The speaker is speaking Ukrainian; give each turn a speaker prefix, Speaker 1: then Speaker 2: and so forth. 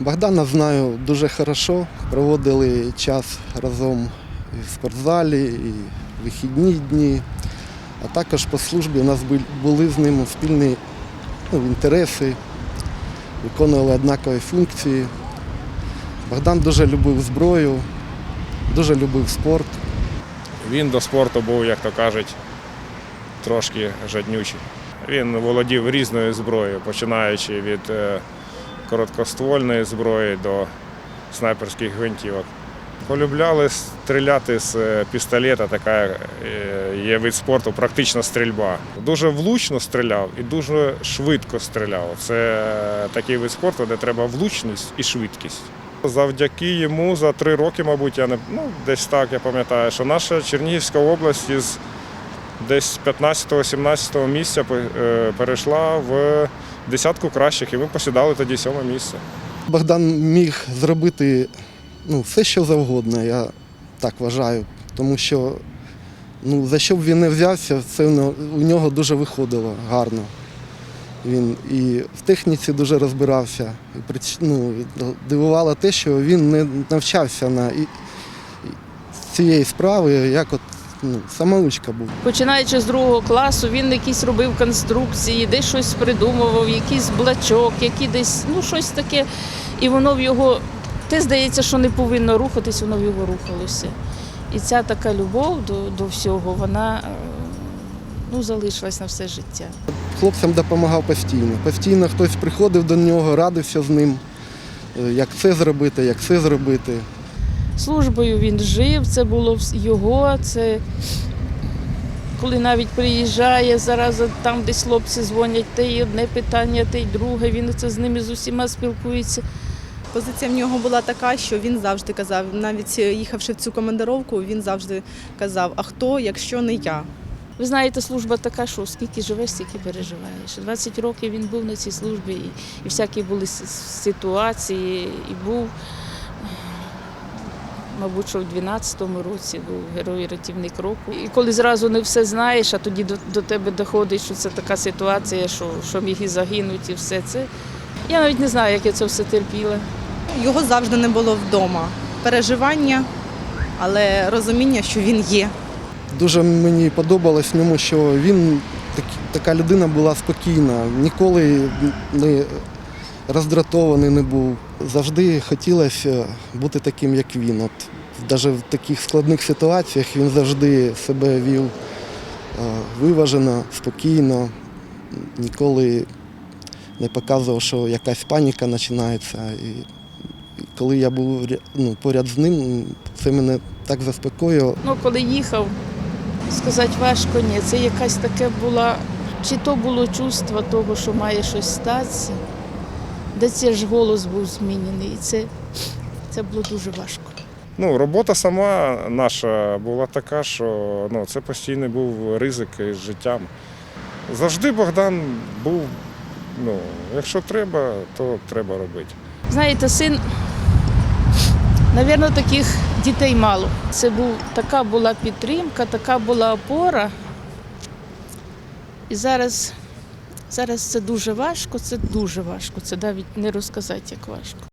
Speaker 1: Богдана знаю дуже хорошо. Проводили час разом і в спортзалі, і в вихідні дні. А також по службі у нас були з ним спільні ну, інтереси, виконували однакові функції. Богдан дуже любив зброю, дуже любив спорт.
Speaker 2: Він до спорту був, як то кажуть, трошки жаднючий. Він володів різною зброєю, починаючи від е, короткоствольної зброї до снайперських гвинтівок. Полюбляли стріляти з е, пістолета, така е, є вид спорту, практична стрільба. Дуже влучно стріляв і дуже швидко стріляв. Це е, такий вид спорту, де треба влучність і швидкість. Завдяки йому за три роки, мабуть, я не ну десь так я пам'ятаю, що наша Чернігівська область із десь 15-17 місця е, перейшла в десятку кращих, і ми посідали тоді сьоме місце.
Speaker 1: Богдан міг зробити ну, все, що завгодно, я так вважаю. Тому що ну, за що б він не взявся, це у нього- дуже виходило гарно. Він і в техніці дуже розбирався. І ну, дивувало те, що він не навчався на цієї справи, як от ну, самоучка був.
Speaker 3: Починаючи з другого класу, він якісь робив конструкції, десь щось придумував, якийсь блачок, який десь, ну щось таке. І воно в його, те здається, що не повинно рухатись, воно в його рухалося. І ця така любов до, до всього, вона е, ну, залишилась на все життя.
Speaker 1: Хлопцям допомагав постійно. Постійно хтось приходив до нього, радився з ним, е, як це зробити, як це зробити.
Speaker 3: Службою він жив, це було його, це коли навіть приїжджає, зараз там десь хлопці дзвонять, те й одне питання, те й друге, він це з ними з усіма спілкується.
Speaker 4: Позиція в нього була така, що він завжди казав, навіть їхавши в цю командировку, він завжди казав: а хто, якщо не я?
Speaker 3: Ви знаєте, служба така, що скільки живеш, стільки переживаєш. 20 років він був на цій службі, і, і всякі були ситуації, і був, мабуть, що в 12-му році був герой рятівник року. І коли зразу не все знаєш, а тоді до, до тебе доходить, що це така ситуація, що, що міг і загинути, і все це. Я навіть не знаю, як я це все терпіла.
Speaker 4: Його завжди не було вдома. Переживання, але розуміння, що він є.
Speaker 1: Дуже мені подобалось в ньому, що він так, така людина була спокійна, ніколи не роздратований не був. Завжди хотілося бути таким, як він. От, навіть в таких складних ситуаціях він завжди себе вів е, виважено, спокійно, ніколи не показував, що якась паніка починається. І, коли я був ну, поряд з ним, це мене так заспокоювало.
Speaker 3: Ну, коли їхав, сказати важко, ні. Це якась таке була, чи то було чувство того, що має щось статися, де це ж голос був змінений. І це, це було дуже важко.
Speaker 2: Ну, робота сама наша була така, що ну, це постійний був ризик із життям. Завжди Богдан був, ну, якщо треба, то треба робити.
Speaker 3: Знаєте, син, мабуть, таких дітей мало. Це був, така була підтримка, така була опора. І зараз, зараз це дуже важко, це дуже важко. Це навіть не розказати, як важко.